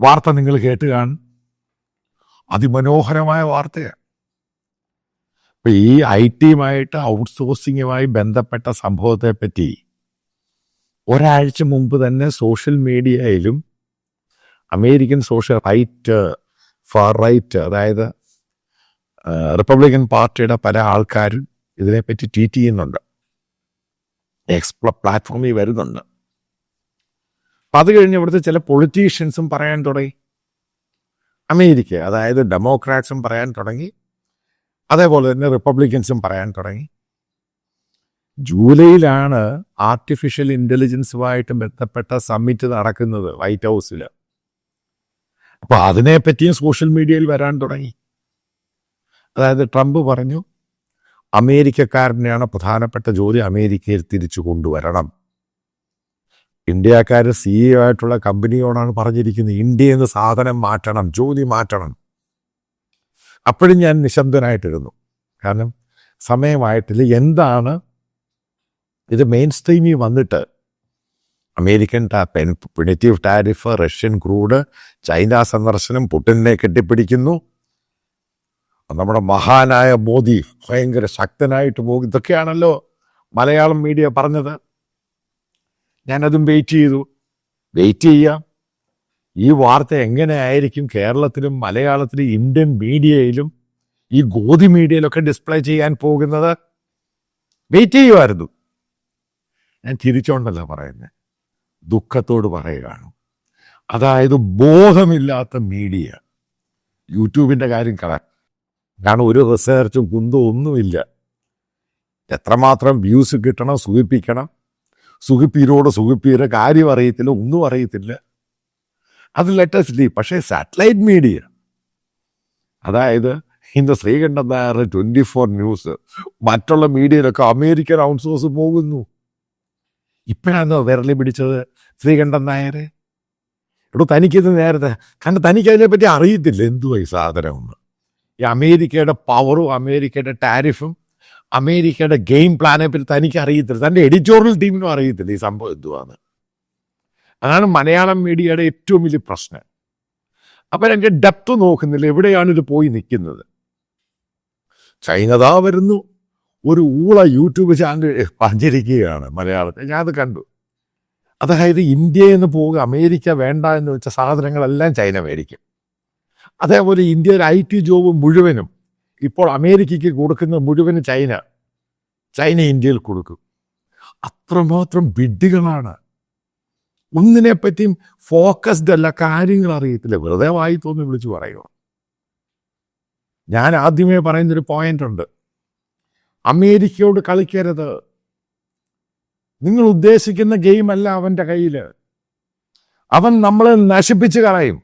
വാർത്ത നിങ്ങൾ കേട്ട് കാണും അതിമനോഹരമായ വാർത്തയാണ് ഇപ്പം ഈ ഐ ടിയുമായിട്ട് ഔട്ട്സോഴ്സിങ്ങുമായി ബന്ധപ്പെട്ട സംഭവത്തെ പറ്റി ഒരാഴ്ച മുമ്പ് തന്നെ സോഷ്യൽ മീഡിയയിലും American social right far right അതായത് റിപ്പബ്ലിക്കൻ പാർട്ടിയുടെ പല ആൾക്കാരും ഇതിനെപ്പറ്റി ട്വീറ്റ് ചെയ്യുന്നുണ്ട്. എക്സ്പ്ല പ്ലാറ്റ്ഫോമിൽ വരുന്നുണ്ട്. അപ്പം അത് കഴിഞ്ഞ് ഇവിടുത്തെ ചില പൊളിറ്റീഷ്യൻസും പറയാൻ തുടങ്ങി. അമേരിക്ക അതായത് ഡെമോക്രാറ്റ്സും പറയാൻ തുടങ്ങി. അതേപോലെ തന്നെ റിപ്പബ്ലിക്കൻസും പറയാൻ തുടങ്ങി. ജൂലൈയിലാണ് ആർട്ടിഫിഷ്യൽ ഇന്റലിജൻസുമായിട്ട് ബന്ധപ്പെട്ട സമ്മിറ്റ് നടക്കുന്നത് വൈറ്റ് ഹൗസിൽ അപ്പോൾ അതിനെപ്പറ്റിയും സോഷ്യൽ മീഡിയയിൽ വരാൻ തുടങ്ങി. അതായത് ട്രംപ് പറഞ്ഞു അമേരിക്കക്കാരനെയാണ് പ്രധാനപ്പെട്ട ജോലി അമേരിക്കയിൽ തിരിച്ചു കൊണ്ടുവരണം. ഇന്ത്യക്കാർ സിഇഒ ആയിട്ടുള്ള കമ്പനിയോടാണ് പറഞ്ഞിരിക്കുന്നത് ഇന്ത്യയിൽ നിന്ന് സാധനം മാറ്റണം ജോലി മാറ്റണം. അപ്പോഴും ഞാൻ നിശബ്ദനായിട്ടിരുന്നു. കാരണം സമയമായിട്ടില്ല. എന്താണ്? ഇത് മെയിൻ സ്ട്രീമിൽ വന്നിട്ട് American punitive tariff Russian crude China സന്ദർശനം പുട്ടിനെ കെട്ടിപ്പിടിക്കുന്നു. നമ്മുടെ മഹാനായ മോദി ഭയങ്കര ശക്തനായിട്ട് പോകും ഇതൊക്കെയാണല്ലോ മലയാളം മീഡിയ പറഞ്ഞത്. ഞാനതും വെയിറ്റ് ചെയ്തു. വെയിറ്റ് ചെയ്യാം. ഈ വാർത്ത എങ്ങനെയായിരിക്കും കേരളത്തിലും മലയാളത്തിലും ഇന്ത്യൻ മീഡിയയിലും ഈ ഗോതി മീഡിയയിലൊക്കെ ഡിസ്പ്ലേ ചെയ്യാൻ പോകുന്നത്? വെയിറ്റ് ചെയ്യുമായിരുന്നു. ഞാൻ തിരിച്ചോണ്ടല്ല പറയുന്നത് ദുഃഖത്തോട് പറയുകയാണ്. അതായത് ബോധമില്ലാത്ത മീഡിയ. യൂട്യൂബിന്റെ കാര്യം കളയാം കാരണം ഒരു റിസർച്ചും കുന്തവും ഒന്നുമില്ല. എത്രമാത്രം വ്യൂസ് കിട്ടണം സുഖിപ്പിക്കണം സുഖിപ്പീരോട് സുഖിപ്പീരെ കാര്യം അറിയത്തില്ല ഒന്നും അറിയത്തില്ല. അത് ലെറ്റസ്റ്റ് പക്ഷേ സാറ്റലൈറ്റ് മീഡിയ അതായത് ഇന്ന് Sreekandan Nair twenty four news മറ്റുള്ള മീഡിയയിലൊക്കെ അമേരിക്കൻ ഔട്ട്സോഴ്സ് പോകുന്നു. ഇപ്പോഴാണോ വിരളി പിടിച്ചത് ശ്രീകണ്ഠൻ നായരെ എടോ തനിക്കിത് നേരത്തെ കാരണം തനിക്ക് അതിനെപ്പറ്റി അറിയത്തില്ല. എന്തുവാ ഈ ഈ അമേരിക്കയുടെ പവറും അമേരിക്കയുടെ ടാരിഫും അമേരിക്കയുടെ ഗെയിം പ്ലാനെ പറ്റി തനിക്ക് അറിയത്തില്ല തന്റെ എഡിറ്റോറിയൽ ടീമിനും അറിയത്തില്ല ഈ സംഭവം എന്തുവാന്ന്. അതാണ് മലയാളം മീഡിയയുടെ ഏറ്റവും വലിയ പ്രശ്നം. അപ്പം എന്റെ ഡെപ്ത് നോക്കുന്നില്ല. എവിടെയാണ് ഇത് പോയി നിൽക്കുന്നത്? ചൈനതാ വരുന്നു. ഒരു ഊള യൂട്യൂബ് ചാനൽ പഞ്ചരിക്കുകയാണ് മലയാളത്തിൽ. ഞാനത് കണ്ടു. അതായത് ഇന്ത്യയിൽ നിന്ന് പോവുക അമേരിക്ക വേണ്ട എന്ന് വെച്ച സാധനങ്ങളെല്ലാം ചൈന മേടിക്കും. അതേപോലെ ഇന്ത്യയിലെ ഐ ടി ജോബ് മുഴുവനും ഇപ്പോൾ അമേരിക്കയ്ക്ക് കൊടുക്കുന്ന മുഴുവൻ ചൈന. ചൈന ഇന്ത്യയിൽ കൊടുക്കും. അത്രമാത്രം ബിഡ്ഡുകളാണ് ഒന്നിനെ പറ്റിയും ഫോക്കസ്ഡ് അല്ല കാര്യങ്ങൾ അറിയത്തില്ല. വെറുതെ വായി തോന്നി വിളിച്ചു പറയുക ഞാൻ ആദ്യമേ പറയുന്നൊരു പോയിന്റ് ഉണ്ട്. അമേരിക്കയോട് കളിക്കരുത്. നിങ്ങൾ ഉദ്ദേശിക്കുന്ന ഗെയിം അല്ല അവന്റെ കയ്യിൽ അവൻ നമ്മളെ നശിപ്പിച്ച് കളയും.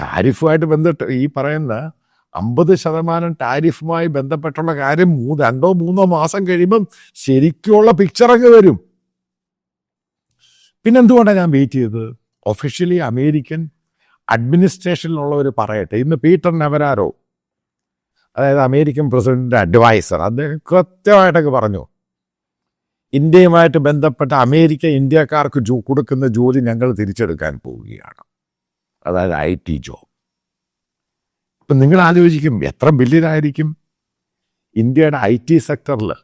ടാരിഫുമായിട്ട് ബന്ധപ്പെട്ട് ഈ പറയുന്ന അമ്പത് ശതമാനം ടാരിഫുമായി ബന്ധപ്പെട്ടുള്ള കാര്യം രണ്ടോ മൂന്നോ മാസം കഴിയുമ്പം ശരിക്കുള്ള പിക്ചറൊക്കെ വരും. പിന്നെന്തുകൊണ്ടാണ് ഞാൻ വെയിറ്റ് ചെയ്തത്? ഒഫീഷ്യലി അമേരിക്കൻ അഡ്മിനിസ്ട്രേഷനിലുള്ളവർ പറയട്ടെ. ഇന്ന് പീറ്റർ നെവരാരോ അതായത് അമേരിക്കൻ പ്രസിഡന്റിന്റെ അഡ്വൈസർ അദ്ദേഹം കൃത്യമായിട്ടൊക്കെ പറഞ്ഞു. ഇന്ത്യയുമായിട്ട് ബന്ധപ്പെട്ട അമേരിക്ക ഇന്ത്യക്കാർക്ക് കൊടുക്കുന്ന ജോലി ഞങ്ങൾ തിരിച്ചെടുക്കാൻ പോവുകയാണ്. അതായത് ഐ ടി ജോബ്. ഇപ്പം നിങ്ങൾ ആലോചിക്കും എത്ര ബില്യനായിരിക്കും ഇന്ത്യയുടെ ഐ ടി സെക്ടറിൽ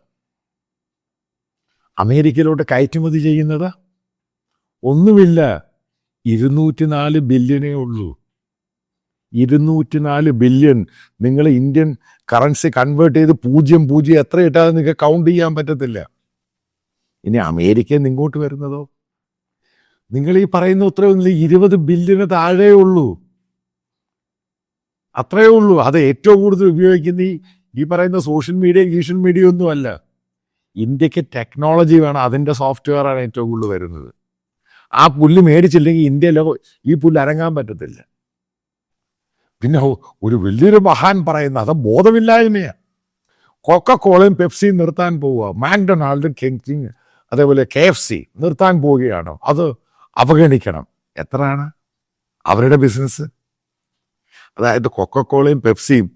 അമേരിക്കയിലോട്ട് കയറ്റുമതി ചെയ്യുന്നത്? ഒന്നുമില്ല. ഇരുന്നൂറ്റിനാല് ബില്യനേ ഉള്ളൂ. ഇരുന്നൂറ്റിനാല് ബില്യൺ നിങ്ങൾ ഇന്ത്യൻ കറൻസി കൺവേർട്ട് ചെയ്ത് പൂജ്യം പൂജ്യം എത്ര ഇട്ടാൽ നിങ്ങൾക്ക് കൗണ്ട് ചെയ്യാൻ പറ്റത്തില്ല. ഇനി അമേരിക്കയിൽ നിങ്ങോട്ട് വരുന്നതോ? നിങ്ങൾ ഈ പറയുന്ന ഉത്തരവൊന്നുമില്ല. ഇരുപത് ബില്യന് താഴേ ഉള്ളൂ. അത്രയേ ഉള്ളൂ. അത് ഏറ്റവും കൂടുതൽ ഉപയോഗിക്കുന്ന ഈ പറയുന്ന സോഷ്യൽ മീഡിയ ഗീഷ്യൽ മീഡിയ ഒന്നും അല്ല. ഇന്ത്യയ്ക്ക് ടെക്നോളജി വേണം. അതിന്റെ സോഫ്റ്റ്വെയറാണ് ഏറ്റവും കൂടുതൽ വരുന്നത്. ആ പുല്ല് മേടിച്ചില്ലെങ്കിൽ ഇന്ത്യയിലെ ഈ പുല്ല് അരങ്ങാൻ പറ്റത്തില്ല. പിന്നെ ഒരു വലിയൊരു മഹാൻ പറയുന്ന അത് ബോധമില്ലായ്മയാണ് കൊക്കക്കോളയും പെപ്സിയും നിർത്താൻ പോവുക. മാക്ഡൊണാൾഡും കിങ് അതേപോലെ കെ എഫ് സി നിർത്താൻ പോവുകയാണോ? അത് അവഗണിക്കണം. എത്രയാണ്? അവരുടെ ബിസിനസ് അതായത് കൊക്കക്കോളയും പെപ്സിയും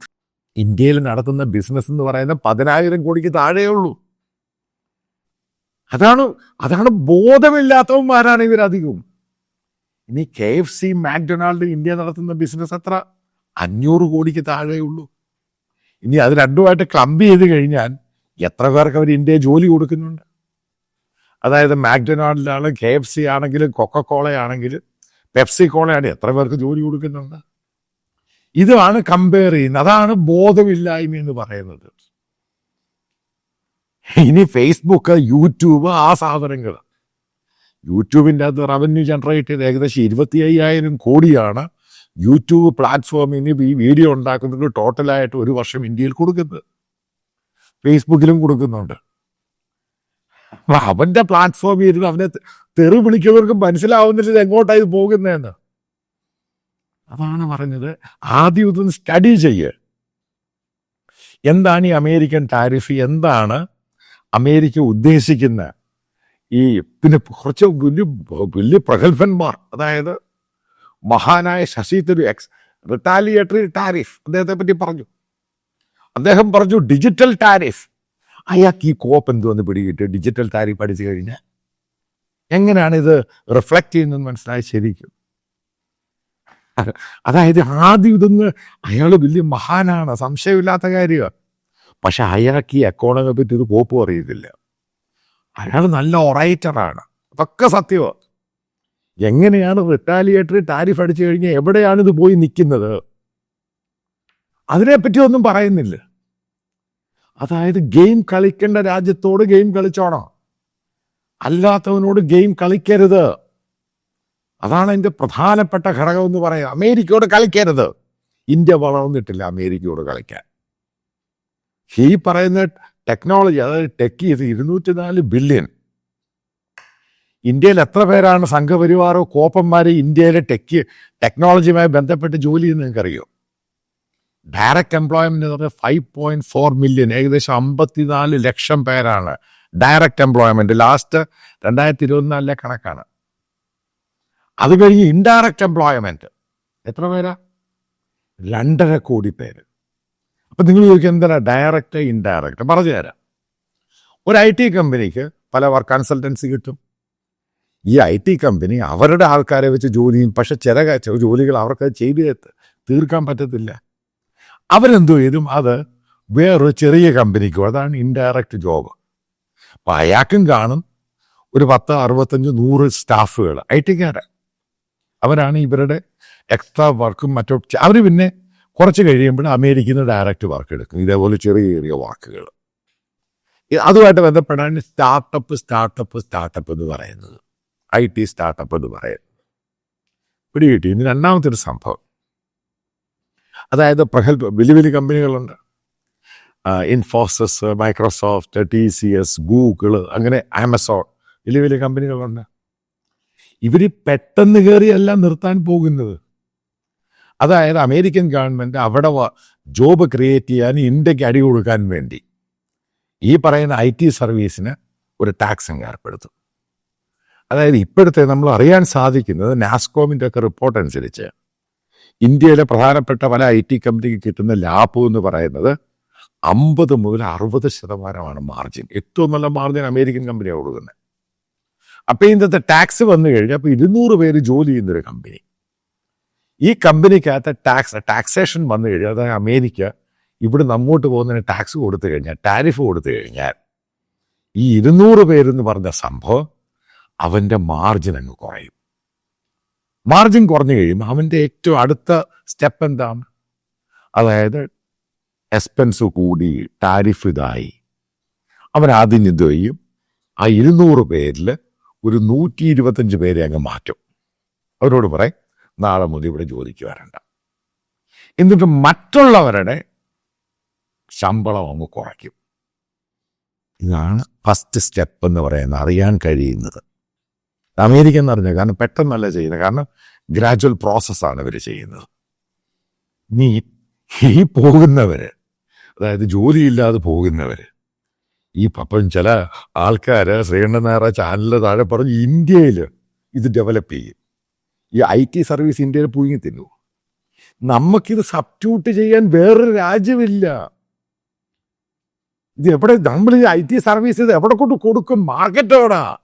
ഇന്ത്യയിൽ നടത്തുന്ന ബിസിനസ് എന്ന് പറയുന്ന പതിനായിരം കോടിക്ക് താഴേ ഉള്ളൂ അതാണ് അതാണ് ബോധമില്ലാത്തവന്മാരാണ് ഇവരധികവും ഇനി K F C McDonald India നടത്തുന്ന ബിസിനസ് അത്ര അഞ്ഞൂറ് കോടിക്ക് താഴേ ഉള്ളൂ ഇനി അത് രണ്ടുമായിട്ട് ക്ലമ്പ് ചെയ്ത് കഴിഞ്ഞാൽ എത്ര പേർക്ക് അവർ ഇന്ത്യയെ ജോലി കൊടുക്കുന്നുണ്ട്? അതായത് മാക്ഡൊണാൾഡിലാണ് കെ എഫ് സി ആണെങ്കിലും കൊക്കക്കോളയാണെങ്കിലും പെപ്സി കോളയാണ് എത്ര പേർക്ക് ജോലി കൊടുക്കുന്നുണ്ട്? ഇതാണ് കമ്പയർ ചെയ്യുന്നത്. അതാണ് ബോധമില്ലായ്മ എന്ന് പറയുന്നത്. ഇനി ഫേസ്ബുക്ക് യൂട്യൂബ് ആ സാധനങ്ങൾ. യൂട്യൂബിന്റെ അത് റവന്യൂ ജനറേറ്റ് ചെയ്ത് ഏകദേശം ഇരുപത്തി അയ്യായിരം കോടിയാണ് യൂട്യൂബ് പ്ലാറ്റ്ഫോമിന് ഈ വീഡിയോ ഉണ്ടാക്കുന്നത് ടോട്ടലായിട്ട് ഒരു വർഷം ഇന്ത്യയിൽ കൊടുക്കുന്നത്. ഫേസ്ബുക്കിലും കൊടുക്കുന്നുണ്ട്. അവന്റെ പ്ലാറ്റ്ഫോമിൽ ഇരുന്ന് അവനെ തെറി വിളിക്കുന്നവർക്ക് മനസ്സിലാവുന്നില്ല എങ്ങോട്ടാണ് ഇത് പോകുന്നതെന്ന്. അതാണ് പറഞ്ഞത്. ആദ്യം ഇതൊന്ന് സ്റ്റഡി ചെയ്യ്. എന്താണ് ഈ അമേരിക്കൻ ടാരിഫ് എന്താണ് അമേരിക്ക ഉദ്ദേശിക്കുന്ന ഈ പിന്നെ കുറച്ച് വലിയ വലിയ പ്രഗത്ഭന്മാർ അതായത് മഹാനായ Shashi Tharoor X retaliatory tariff അദ്ദേഹത്തെ പറ്റി പറഞ്ഞു. അദ്ദേഹം പറഞ്ഞു ഡിജിറ്റൽ ടാരിഫ് അയാൾക്ക് ഈ കോപ്പ് എന്തോന്ന് പിടികിട്ട്? ഡിജിറ്റൽ ടാരിഫ് അടിച്ചു കഴിഞ്ഞാൽ. എങ്ങനെയാണ് ഇത് റിഫ്ലക്റ്റ് ചെയ്യുന്നത് മനസ്സിലായി ശരിക്കും. അതായത് ആദ്യം ഇതൊന്ന് അയാൾ വലിയ മഹാനാണ് സംശയമില്ലാത്ത കാര്യമാണ് പക്ഷെ അയാൾക്ക് ഈ എക്കോണമിയെ പറ്റി ഒരു പോപ്പ് അറിയത്തില്ല. അയാൾ നല്ല ഒറൈറ്ററാണ്. അതൊക്കെ സത്യമാണ് എങ്ങനെയാണ് റിട്ടാലിയേറ്ററി ടാരിഫ് അടിച്ചു കഴിഞ്ഞാൽ എവിടെയാണ് ഇത് പോയി നിൽക്കുന്നത്? അതിനെപ്പറ്റി ഒന്നും പറയുന്നില്ല. അതായത് ഗെയിം കളിക്കേണ്ട രാജ്യത്തോട് ഗെയിം കളിച്ചോണം. അല്ലാത്തവനോട് ഗെയിം കളിക്കരുത്. അതാണ് അതിന്റെ പ്രധാനപ്പെട്ട ഘടകം എന്ന് പറയുന്നത് അമേരിക്കയോട് കളിക്കരുത്. ഇന്ത്യ വളർന്നിട്ടില്ല അമേരിക്കയോട് കളിക്കാൻ. ഈ പറയുന്ന ടെക്നോളജി അതായത് ടെക് ഇത് ഇരുന്നൂറ്റി നാല് ബില്യൺ ഇന്ത്യയിൽ എത്ര പേരാണ് സംഘപരിവാറോ കോപ്പന്മാരെ ഇന്ത്യയിലെ ടെക് ടെക്നോളജിയുമായി ബന്ധപ്പെട്ട് ജോലി ചെയ്യുന്നത് നിങ്ങൾക്കറിയോ? ഡയറക്റ്റ് എംപ്ലോയ്മെന്റ് എന്ന് പറഞ്ഞാൽ ഫൈവ് പോയിന്റ് ഫോർ മില്യൺ ഏകദേശം അമ്പത്തിനാല് ലക്ഷം പേരാണ്. ഡയറക്റ്റ് എംപ്ലോയ്മെന്റ് ലാസ്റ്റ് രണ്ടായിരത്തി ഇരുപത്തിനാലിലെ കണക്കാണ്. അത് കഴിഞ്ഞ് ഇൻഡയറക്റ്റ് എംപ്ലോയ്മെന്റ് എത്ര പേരാ? രണ്ടര കോടി പേര്. അപ്പം നിങ്ങൾ ചോദിക്കുക എന്താണ് ഡയറക്റ്റ് ഇൻഡയറക്റ്റ് പറഞ്ഞു തരാം. ഒരു ഐ ടി കമ്പനിക്ക് പല വർക്ക് കൺസൾട്ടൻസി കിട്ടും. ഈ ഐ ടി കമ്പനി അവരുടെ ആൾക്കാരെ വെച്ച് ജോലിയും പക്ഷെ ചില ജോലികൾ അവർക്ക് ചെയ്ത് തീർക്കാൻ പറ്റത്തില്ല. അവരെന്തു ചെയ്തും അത് വേറൊരു ചെറിയ കമ്പനിക്കും അതാണ് ഇൻഡയറക്റ്റ് ജോബ് അപ്പം അയാൾക്കും കാണും ഒരു പത്ത് അറുപത്തഞ്ച് നൂറ് സ്റ്റാഫുകൾ ഐ ടിക്കാരെ അവരാണ് ഇവരുടെ എക്സ്ട്രാ വർക്കും മറ്റോ അവർ പിന്നെ കുറച്ച് കഴിയുമ്പോൾ അമേരിക്കയിൽ നിന്ന് ഡയറക്റ്റ് വർക്ക് എടുക്കും. ഇതേപോലെ ചെറിയ ചെറിയ വാക്കുകൾ. അതുമായിട്ട് ബന്ധപ്പെടാൻ സ്റ്റാർട്ടപ്പ് സ്റ്റാർട്ടപ്പ് സ്റ്റാർട്ടപ്പ് എന്ന് പറയുന്നത്. ഐ ടി സ്റ്റാർട്ടപ്പ് എന്ന് പറയുന്നത്. പിടികിട്ടി. ഇനി രണ്ടാമത്തെ ഒരു സംഭവം. അതായത് പ്രഗത്ഭ വലിയ വലിയ കമ്പനികളുണ്ട്. Infosys Microsoft T C S Google അങ്ങനെ ആമസോൺ വലിയ വലിയ കമ്പനികളുണ്ട്. ഇവർ പെട്ടെന്ന് കയറിയല്ല നിർത്താൻ പോകുന്നത്. അതായത് അമേരിക്കൻ ഗവൺമെന്റ് അവിടെ ജോബ് ക്രിയേറ്റ് ചെയ്യാൻ ഇന്ത്യയ്ക്ക് അടി കൊടുക്കാൻ വേണ്ടി ഈ പറയുന്ന ഐ ടി സർവീസിന് ഒരു ടാക്സ് അങ്ങ് ഏർപ്പെടുത്തും. അതായത് ഇപ്പോഴത്തെ നമ്മൾ അറിയാൻ സാധിക്കുന്നത് നാസ്കോമിന്റെ ഒക്കെ റിപ്പോർട്ട് അനുസരിച്ച് ഇന്ത്യയിലെ പ്രധാനപ്പെട്ട പല ഐ ടി കമ്പനിക്ക് കിട്ടുന്ന ലാഭം എന്ന് പറയുന്നത് അമ്പത് മുതൽ അറുപത് ശതമാനമാണ് മാർജിൻ. ഏറ്റവും നല്ല മാർജിൻ അമേരിക്കൻ കമ്പനിയാണ് കൊടുക്കുന്നത്. അപ്പൊ ഇന്നത്തെ ടാക്സ് വന്നു കഴിഞ്ഞാൽ അപ്പൊ ഇരുന്നൂറ് പേര് ജോലി ചെയ്യുന്ന ഒരു കമ്പനി ഈ കമ്പനിക്കകത്ത് ടാക്സ് ടാക്സേഷൻ വന്നു കഴിഞ്ഞാൽ അതായത് അമേരിക്ക ഇവിടെ നമ്മോട്ട് പോകുന്നതിന് ടാക്സ് കൊടുത്തു കഴിഞ്ഞാൽ ടാരിഫ് കൊടുത്തു കഴിഞ്ഞാൽ ഈ ഇരുന്നൂറ് പേരെന്ന് പറഞ്ഞ സംഭവം അവന്റെ മാർജിൻ അങ്ങ് കുറയും. മാർജിൻ കുറഞ്ഞു കഴിയുമ്പോൾ അവന്റെ ഏറ്റവും അടുത്ത സ്റ്റെപ്പ് എന്താണ്? അതായത് എക്സ്പെൻസ് കൂടി ടാരിഫ് ഇതായി. അവൻ ഇത് ചെയ്യും. ആ ഇരുന്നൂറ് പേരിൽ ഒരു നൂറ്റി ഇരുപത്തഞ്ച് പേരെ അങ്ങ് മാറ്റും. അവരോട് പറയും നാളെ മുതൽ ഇവിടെ ജോലിക്ക് വരണ്ട. എന്നിട്ട് മറ്റുള്ളവരുടെ ശമ്പളം അങ്ങ് കുറയ്ക്കും. ഇതാണ് ഫസ്റ്റ് സ്റ്റെപ്പ് എന്ന് പറയുന്നത് അറിയാൻ കഴിയുന്നത്. അമേരിക്ക എന്ന് പറഞ്ഞാൽ കാരണം പെട്ടെന്നല്ല ചെയ്യുന്നത്. കാരണം ഗ്രാജുവൽ പ്രോസസ്സാണ് ഇവർ ചെയ്യുന്നത്. നീ ഈ പോകുന്നവര് അതായത് ജോലിയില്ലാതെ പോകുന്നവര് ഈ അപ്പം ചില ആൾക്കാർ ശ്രീകണ്ഠൻ നായർ ചാനലിൽ താഴെ പറഞ്ഞു ഇന്ത്യയിൽ ഇത് ഡെവലപ്പ് ചെയ്യും. ഈ ഐ ടി സർവീസ് ഇന്ത്യയിൽ പുഴുങ്ങി തിന്നു. നമുക്കിത് സബ്റ്റ്യൂട്ട് ചെയ്യാൻ വേറൊരു രാജ്യമില്ല. ഇത് എവിടെ നമ്മൾ ഈ ഐ ടി സർവീസ് ഇത് എവിടെ കൊണ്ട് കൊടുക്കും? മാർക്കറ്റ് എവിടാ?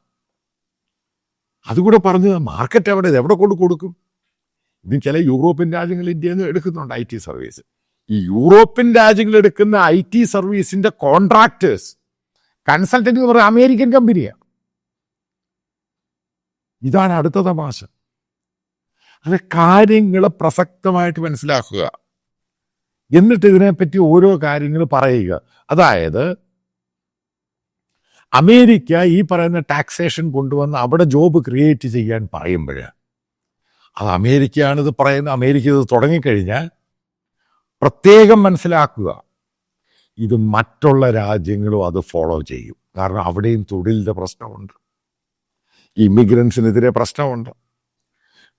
അതുകൂടെ പറഞ്ഞു മാർക്കറ്റ് എവിടെ ഇത് എവിടെ കൊണ്ട് കൊടുക്കും? ഇനി ചില യൂറോപ്യൻ രാജ്യങ്ങൾ ഇന്ത്യയിൽ നിന്ന് എടുക്കുന്നുണ്ട് ഐ ടി സർവീസ് ഈ യൂറോപ്യൻ രാജ്യങ്ങൾ എടുക്കുന്ന ഐ ടി സർവീസിന്റെ കോൺട്രാക്ടേഴ്സ് കൺസൾട്ടന്റ് എന്ന് പറയുന്നത് അമേരിക്കൻ കമ്പനിയാണ് ഇതാണ് അടുത്ത തമാശ. അത് കാര്യങ്ങൾ പ്രസക്തമായിട്ട് മനസ്സിലാക്കുക. എന്നിട്ട് ഇതിനെപ്പറ്റി ഓരോ കാര്യങ്ങൾ പറയുക. അതായത് അമേരിക്ക ഈ പറയുന്ന ടാക്സേഷൻ കൊണ്ടുവന്ന് അവിടെ ജോബ് ക്രിയേറ്റ് ചെയ്യാൻ പറയുമ്പോൾ അത് അമേരിക്കയാണ് ഇത് പറയുന്നത് അമേരിക്ക ഇത് തുടങ്ങിക്കഴിഞ്ഞാൽ പ്രത്യേകം മനസ്സിലാക്കുക. ഇത് മറ്റുള്ള രാജ്യങ്ങളും അത് ഫോളോ ചെയ്യും. കാരണം അവിടെയും തൊഴിലിന്റെ പ്രശ്നമുണ്ട്. ഇമിഗ്രൻസിനെതിരെ പ്രശ്നമുണ്ട്.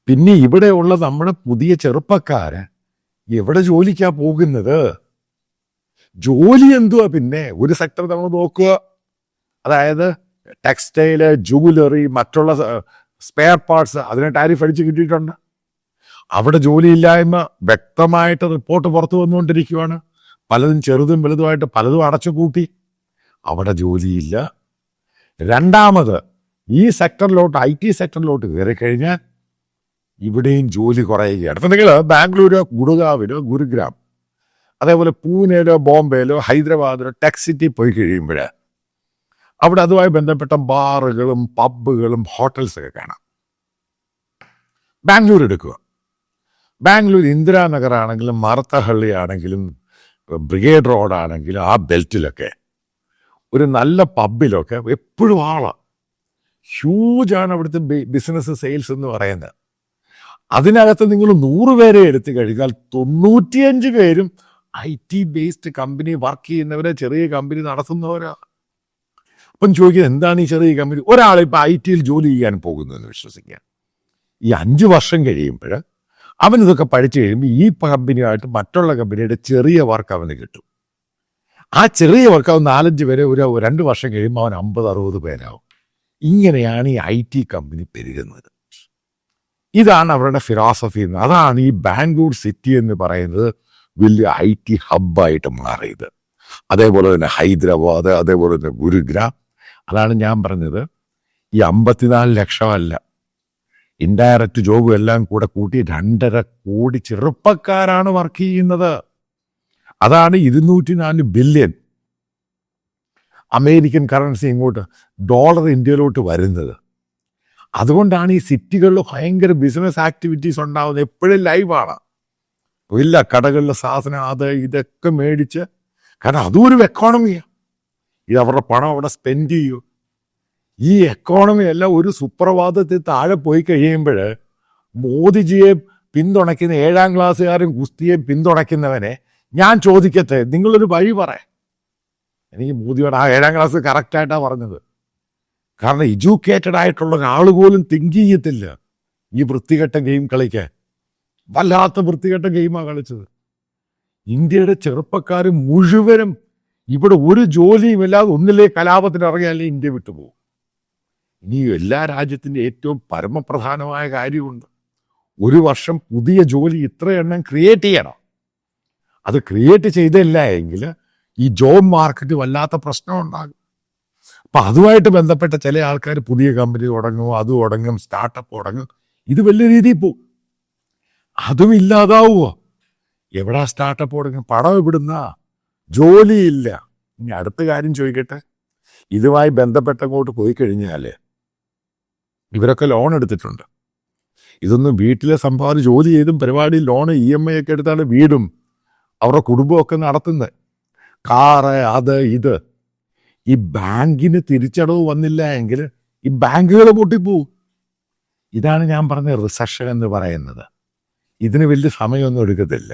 പിന്നെ ഇവിടെയുള്ള നമ്മുടെ പുതിയ ചെറുപ്പക്കാര് എവിടെ ജോലിക്കാ പോകുന്നത്? ജോലി എന്തുവാ പിന്നെ? ഒരു സെക്ടർ നമ്മൾ നോക്കുക. അതായത് ടെക്സ്റ്റൈൽ ജുവലറി മറ്റുള്ള സ്പെയർ പാർട്സ് അതിനെ ടാരിഫ് അടിച്ച് കിട്ടിയിട്ടുണ്ട്. അവിടെ ജോലിയില്ലായ്മ വ്യക്തമായിട്ട് റിപ്പോർട്ട് പുറത്തു വന്നുകൊണ്ടിരിക്കുകയാണ് പലതും ചെറുതും വലുതുമായിട്ട് പലതും അടച്ചു കൂട്ടി അവിടെ ജോലിയില്ല. രണ്ടാമത് ഈ സെക്ടറിലോട്ട് ഐ ടി സെക്ടറിലോട്ട് കയറി കഴിഞ്ഞാൽ ഇവിടെയും ജോലി കുറയുകയാണ്. ഇപ്പം നിങ്ങൾ ബാംഗ്ലൂരോ ഗുഡ്ഗാവിലോ ഗുരുഗ്രാം അതേപോലെ പൂനെയിലോ ബോംബെയിലോ ഹൈദരാബാദിലോ ടെക് സിറ്റി പോയി കഴിയുമ്പോൾ അവിടെ അതുമായി ബന്ധപ്പെട്ട ബാറുകളും പബ്ബുകളും ഹോട്ടൽസൊക്കെ കാണാം. ബാംഗ്ലൂർ എടുക്കുക. ബാംഗ്ലൂർ ഇന്ദിരാനഗർ ആണെങ്കിലും മറത്തഹള്ളി ആണെങ്കിലും ബ്രിഗേഡ് റോഡാണെങ്കിൽ ആ ബെൽറ്റിലൊക്കെ ഒരു നല്ല പബ്ബിലൊക്കെ എപ്പോഴും ആളാണ് ഹ്യൂജാണ് അവിടുത്തെ ബിസിനസ് സെയിൽസ് എന്ന് പറയുന്നത്. അതിനകത്ത് നിങ്ങൾ നൂറ് പേരെ എടുത്തു കഴിഞ്ഞാൽ തൊണ്ണൂറ്റിയഞ്ച് പേരും I T based company work ചെയ്യുന്നവരെ ചെറിയ കമ്പനി നടത്തുന്നവരാ. അപ്പം ചോദിക്കുന്നത് എന്താണ് ഈ ചെറിയ കമ്പനി? ഒരാളിപ്പോൾ ഐ ടിയിൽ ജോലി ചെയ്യാൻ പോകുന്നു എന്ന് വിശ്വസിക്കുക. ഈ അഞ്ച് വർഷം കഴിയുമ്പോൾ അവൻ ഇതൊക്കെ പഠിച്ചു കഴിയുമ്പോൾ ഈ കമ്പനിയായിട്ട് മറ്റുള്ള കമ്പനിയുടെ ചെറിയ വർക്ക് അവന് കിട്ടും. ആ ചെറിയ വർക്ക് അവൻ നാലഞ്ച് പേരെ ഒരു രണ്ട് വർഷം കഴിയുമ്പോൾ അവൻ അമ്പത് അറുപത് പേരാവും. ഇങ്ങനെയാണ് ഈ ഐ ടി കമ്പനി പെരുകുന്നത്. ഇതാണ് അവരുടെ ഫിലോസഫി എന്ന് അതാണ് ഈ ബാംഗ്ലൂർ സിറ്റി എന്ന് പറയുന്നത് വലിയ ഐ ടി ഹബ്ബായിട്ട് മാറിയത്. അതേപോലെ തന്നെ ഹൈദരാബാദ് അതേപോലെ തന്നെ ഗുരുഗ്രാം. അതാണ് ഞാൻ പറഞ്ഞത്. ഈ അമ്പത്തിനാല് ലക്ഷമല്ല ഇൻഡയറക്റ്റ് ജോബും എല്ലാം കൂടെ കൂട്ടി രണ്ടര കോടി ചെറുപ്പക്കാരാണ് വർക്ക് ചെയ്യുന്നത്. അതാണ് ഇരുന്നൂറ്റി നാല് ബില്യൺ അമേരിക്കൻ കറൻസി ഇങ്ങോട്ട് ഡോളർ ഇന്ത്യയിലോട്ട് വരുന്നത്. അതുകൊണ്ടാണ് ഈ സിറ്റികളിൽ ഭയങ്കര ബിസിനസ് ആക്ടിവിറ്റീസ് ഉണ്ടാകുന്നത് എപ്പോഴും ലൈവാണ് ഇല്ല കടകളിലെ സാധനം അത് ഇതൊക്കെ മേടിച്ച് കാരണം അതും ഒരു എക്കോണമിയാണ് ഇത് അവരുടെ പണം അവിടെ സ്പെൻഡ് ചെയ്യൂ. ഈ എക്കോണമി എല്ലാം ഒരു സുപ്രഭാതത്തിൽ താഴെ പോയി കഴിയുമ്പോൾ മോദിജിയെ പിന്തുണയ്ക്കുന്ന ഏഴാം ക്ലാസ്സുകാരും ഗുസ്തിയെ പിന്തുണയ്ക്കുന്നവനെ ഞാൻ ചോദിക്കട്ടെ നിങ്ങളൊരു വഴി പറ. എനിക്ക് മോദിയോട് ആ ഏഴാം ക്ലാസ് കറക്റ്റായിട്ടാണ് പറഞ്ഞത്. കാരണം എഡ്യൂക്കേറ്റഡ് ആയിട്ടുള്ള ഒരാൾ പോലും തിങ്ക് ചെയ്യത്തില്ല ഈ വൃത്തികെട്ട ഗെയിം കളിക്കാൻ വല്ലാത്ത വൃത്തികെട്ട ഗെയിമാണ് കളിച്ചത്. ഇന്ത്യയുടെ ചെറുപ്പക്കാർ മുഴുവനും ഇവിടെ ഒരു ജോലിയും ഇല്ലാതെ ഒന്നിലെ കലാപത്തിന് ഇറങ്ങിയാലേ ഇന്ത്യ വിട്ടുപോകും. ഇനി എല്ലാ രാജ്യത്തിന്റെ ഏറ്റവും പരമപ്രധാനമായ കാര്യമുണ്ട്. ഒരു വർഷം പുതിയ ജോലി ഇത്ര എണ്ണം ക്രിയേറ്റ് ചെയ്യണം. അത് ക്രിയേറ്റ് ചെയ്തില്ല എങ്കിൽ ഈ ജോബ് മാർക്കറ്റ് വല്ലാത്ത പ്രശ്നം ഉണ്ടാകും. അപ്പം അതുമായിട്ട് ബന്ധപ്പെട്ട ചില ആൾക്കാർ പുതിയ കമ്പനി തുടങ്ങും അത് തുടങ്ങും സ്റ്റാർട്ടപ്പ് തുടങ്ങും. ഇത് വലിയ രീതിയിൽ പോകും. അതും ഇല്ലാതാവുമോ എവിടാ സ്റ്റാർട്ടപ്പ് തുടങ്ങും പണം ജോലി ജോലിയില്ല. ഇനി അടുത്ത കാര്യം ചോദിക്കട്ടെ. ഇതുമായി ബന്ധപ്പെട്ടങ്ങോട്ട് പോയി കഴിഞ്ഞാൽ ഇവരൊക്കെ ലോൺ എടുത്തിട്ടുണ്ട്. ഇതൊന്നും വീട്ടിലെ സമ്പാദ്യം ജോലി ചെയ്തും പരിപാടി ലോൺ ഇ എം ഐ ഒക്കെ എടുത്താണ് വീടും അവരുടെ കുടുംബമൊക്കെ നടത്തുന്നത്. കാറ് അത് ഇത്. ഈ ബാങ്കിന് തിരിച്ചടവ് വന്നില്ല എങ്കിൽ ഈ ബാങ്കുകൾ പൊട്ടിപ്പോവും ഇതാണ് ഞാൻ പറഞ്ഞ റിസഷൻ എന്ന് പറയുന്നത്. ഇതിന് വലിയ സമയമൊന്നും എടുക്കത്തില്ല.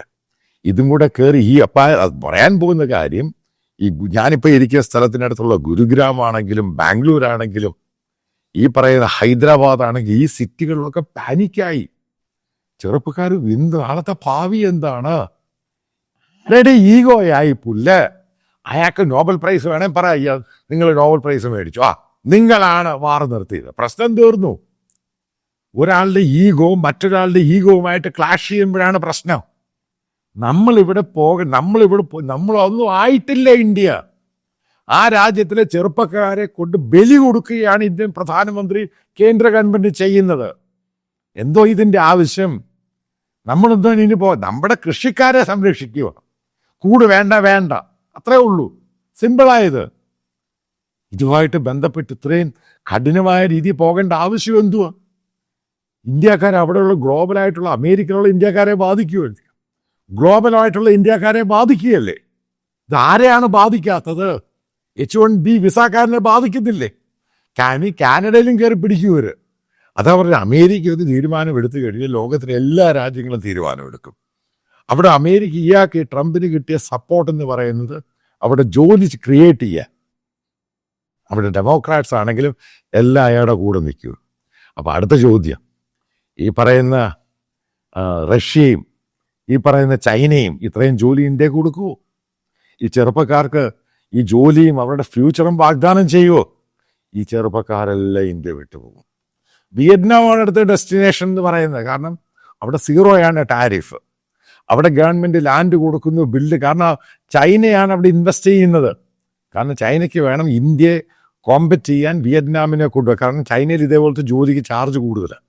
ഇതും കൂടെ കയറി ഈ അപ്പ പറയാൻ പോകുന്ന കാര്യം ഈ ഞാനിപ്പോൾ ഇരിക്കുന്ന സ്ഥലത്തിനടുത്തുള്ള ഗുരുഗ്രാമാണെങ്കിലും ബാംഗ്ലൂർ ആണെങ്കിലും ഈ പറയുന്ന ഹൈദരാബാദ് ആണെങ്കിൽ ഈ സിറ്റികളിലൊക്കെ പാനിക്കായി. ചെറുപ്പക്കാർ എന്ത് നാളത്തെ ഭാവി എന്താണ്? ആരുടെ ഈഗോയായി പുല്ല്. അയാൾക്ക് നോബൽ പ്രൈസ് വേണേ പറയാ നിങ്ങൾ നോബൽ പ്രൈസ് മേടിച്ചു. ആ നിങ്ങളാണ് വാറ് നിർത്തിയത്. പ്രശ്നം തീർന്നു. ഒരാളുടെ ഈഗോ മറ്റൊരാളുടെ ഈഗോവുമായിട്ട് ക്ലാഷ് ചെയ്യുമ്പോഴാണ് പ്രശ്നം. നമ്മളിവിടെ പോക നമ്മളിവിടെ നമ്മളൊന്നും ആയിട്ടില്ല ഇന്ത്യ. ആ രാജ്യത്തിലെ ചെറുപ്പക്കാരെ കൊണ്ട് ബലി കൊടുക്കുകയാണ് ഇന്ത്യൻ പ്രധാനമന്ത്രി കേന്ദ്ര ഗവൺമെന്റ് ചെയ്യുന്നത്. എന്തോ ഇതിന്റെ ആവശ്യം? നമ്മളെന്തോ ഇനി പോ നമ്മുടെ കൃഷിക്കാരെ സംരക്ഷിക്കുക. കൂട് വേണ്ട വേണ്ട. അത്രേ ഉള്ളൂ. സിമ്പിളായത് ഇതുമായിട്ട് ബന്ധപ്പെട്ട് ഇത്രയും കഠിനമായ രീതി പോകേണ്ട ആവശ്യം എന്തുവാ? ഇന്ത്യക്കാരെ അവിടെയുള്ള ഗ്ലോബലായിട്ടുള്ള അമേരിക്കയിലുള്ള ഇന്ത്യക്കാരെ ബാധിക്കുകയല്ലേ? ഗ്ലോബലായിട്ടുള്ള ഇന്ത്യക്കാരെ ബാധിക്കുകയല്ലേ? ഇതാരെയാണ് ബാധിക്കാത്തത്? എച്ച് വൺ ബി വിസാക്കാരനെ ബാധിക്കുന്നില്ലേ കാനി കാനഡയിലും കയറി പിടിക്കുവര് അതാ പറഞ്ഞ അമേരിക്ക ഒരു തീരുമാനം എടുത്തു കഴിഞ്ഞാൽ ലോകത്തിലെ എല്ലാ രാജ്യങ്ങളും തീരുമാനമെടുക്കും. അവിടെ അമേരിക്ക ഇയാൾക്ക് ട്രംപിന് കിട്ടിയ സപ്പോർട്ട് എന്ന് പറയുന്നത് അവിടെ ജോലി ക്രിയേറ്റ് ചെയ്യുക അവിടെ ഡെമോക്രാറ്റ്സ് ആണെങ്കിലും എല്ലാം അയാളുടെ കൂടെ നിൽക്കും. അപ്പോൾ അടുത്ത ചോദ്യം. ഈ പറയുന്ന റഷ്യയും ഈ പറയുന്ന ചൈനയും ഇത്രയും ജോലി ഇന്ത്യ കൊടുക്കുമോ ഈ ചെറുപ്പക്കാർക്ക് ഈ ജോലിയും അവരുടെ ഫ്യൂച്ചറും വാഗ്ദാനം ചെയ്യുമോ ഈ ചെറുപ്പക്കാരെല്ലാം ഇന്ത്യ വിട്ടുപോകും. വിയറ്റ്നാമാണ് അടുത്ത ഡെസ്റ്റിനേഷൻ എന്ന് പറയുന്നത്. കാരണം അവിടെ സീറോയാണ് ടാരിഫ്. അവിടെ ഗവൺമെന്റ് ലാൻഡ് കൊടുക്കുന്നു ബിൽഡ്. കാരണം ചൈനയാണ് അവിടെ ഇൻവെസ്റ്റ് ചെയ്യുന്നത്. കാരണം ചൈനയ്ക്ക് വേണം ഇന്ത്യയെ കോമ്പറ്റ് ചെയ്യാൻ വിയറ്റ്നാമിനെ കൊണ്ടുവരിക കാരണം ചൈനയിൽ ഇതേപോലത്തെ ജോലിക്ക് ചാർജ് കൂടുതലാണ്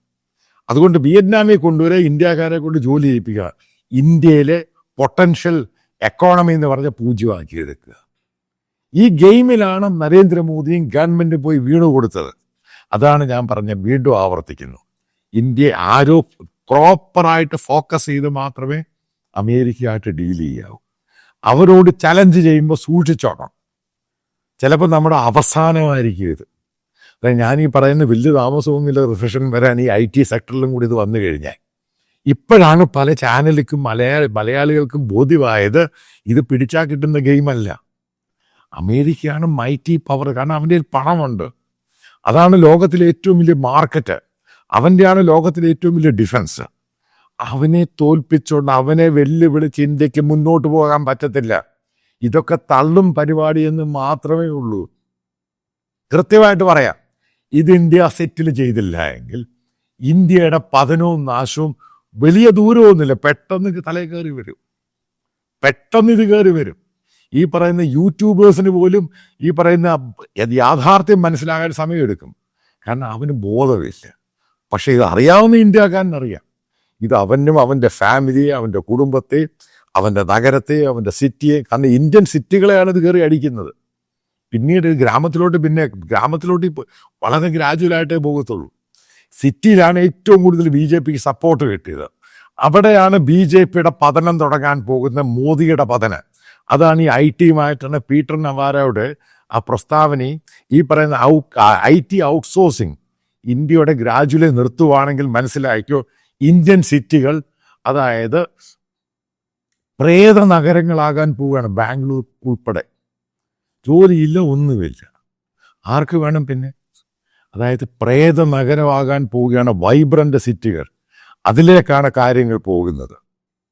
അതുകൊണ്ട് വിയറ്റ്നാമിൽ കൊണ്ടുവരെ ഇന്ത്യക്കാരെ കൊണ്ട് ജോലി ചെയ്യിപ്പിക്കുക. ഇന്ത്യയിലെ പൊട്ടൻഷ്യൽ എക്കോണമി എന്ന് പറഞ്ഞ പൂജ്യമാക്കി എടുക്കുക. ഈ ഗെയിമിലാണ് നരേന്ദ്രമോദിയും ഗവൺമെന്റ് പോയി വീണു കൊടുത്തത്. അതാണ് ഞാൻ പറഞ്ഞ വീണ്ടും ആവർത്തിക്കുന്നു. ഇന്ത്യ ആരോ പ്രോപ്പറായിട്ട് ഫോക്കസ് ചെയ്ത് മാത്രമേ അമേരിക്കയായിട്ട് ഡീൽ ചെയ്യാവൂ. അവരോട് ചലഞ്ച് ചെയ്യുമ്പോൾ സൂക്ഷിച്ചോണം. ചിലപ്പോൾ നമ്മുടെ അവസാനമായിരിക്കും ഇത്. അതായത് ഞാൻ ഈ പറയുന്ന വലിയ താമസമൊന്നുമില്ല റിഫ്രഷൻ വരാൻ ഈ ഐ ടി സെക്ടറിലും കൂടി ഇത് വന്നു കഴിഞ്ഞാൽ. ഇപ്പോഴാണ് പല ചാനലുകൾക്കും മലയാളി മലയാളികൾക്കും ബോധ്യമായത് ഇത് പിടിച്ചാൽ കിട്ടുന്ന ഗെയിമല്ല. അമേരിക്കയാണ് മൈറ്റി പവർ കാരണം അവന്റെ പണമുണ്ട്. അതാണ് ലോകത്തിലെ ഏറ്റവും വലിയ മാർക്കറ്റ് അവന്റെയാണ് ലോകത്തിലെ ഏറ്റവും വലിയ ഡിഫൻസ് അവനെ തോൽപ്പിച്ചുകൊണ്ട് അവനെ വെല്ലുവിളിച്ച് ഇന്ത്യയ്ക്ക് മുന്നോട്ട് പോകാൻ പറ്റത്തില്ല. ഇതൊക്കെ തള്ളും പരിപാടി എന്ന് മാത്രമേ ഉള്ളൂ. കൃത്യമായിട്ട് പറയാം ഇത് ഇന്ത്യ സെറ്റിൽ ചെയ്തില്ല എങ്കിൽ ഇന്ത്യയുടെ പതനവും നാശവും വലിയ ദൂരമൊന്നുമില്ല. പെട്ടെന്ന് തലേ കയറി വരും. പെട്ടെന്ന് ഇത് കയറി വരും. ഈ പറയുന്ന യൂട്യൂബേഴ്സിന് പോലും ഈ പറയുന്ന യാഥാർത്ഥ്യം മനസ്സിലാകാൻ സമയമെടുക്കും. കാരണം അവന് ബോധമില്ല. പക്ഷേ ഇത് അറിയാവുന്ന ഇന്ത്യക്കാരനറിയാം ഇത് അവനും അവന്റെ ഫാമിലിയെ അവന്റെ കുടുംബത്തെ അവന്റെ നഗരത്തെ അവന്റെ സിറ്റിയെ കാരണം ഇന്ത്യൻ സിറ്റികളെയാണ് ഇത് കയറി അടിക്കുന്നത്. പിന്നീട് ഗ്രാമത്തിലോട്ട് പിന്നെ ഗ്രാമത്തിലോട്ട് വളരെ ഗ്രാജുവലായിട്ടേ പോകത്തുള്ളൂ. സിറ്റിയിലാണ് ഏറ്റവും കൂടുതൽ ബി ജെ പിക്ക് സപ്പോർട്ട് കിട്ടിയത്. അവിടെയാണ് ബി ജെ പിയുടെ പതനം തുടങ്ങാൻ പോകുന്ന മോദിയുടെ പതനം. അതാണ് ഈ ഐ ടിയുമായിട്ടുള്ള പീറ്റർ നവാരയുടെ ആ പ്രസ്താവനയും ഈ പറയുന്ന ഔ ഐ ടി ഔട്ട്സോഴ്സിങ് ഇന്ത്യയുടെ ഗ്രാജുവലി നിർത്തുവാണെങ്കിൽ മനസ്സിലാക്കിയോ ഇന്ത്യൻ സിറ്റികൾ അതായത് പ്രേത നഗരങ്ങളാകാൻ പോവുകയാണ് ബാംഗ്ലൂർ ഉൾപ്പെടെ. ജോലിയില്ല ഒന്നുമില്ല. ആർക്ക് വേണം പിന്നെ? അതായത് പ്രേത നഗരമാകാൻ പോവുകയാണ് വൈബ്രന്റ് സിറ്റികൾ. അതിലേക്കാണ് കാര്യങ്ങൾ പോകുന്നത്.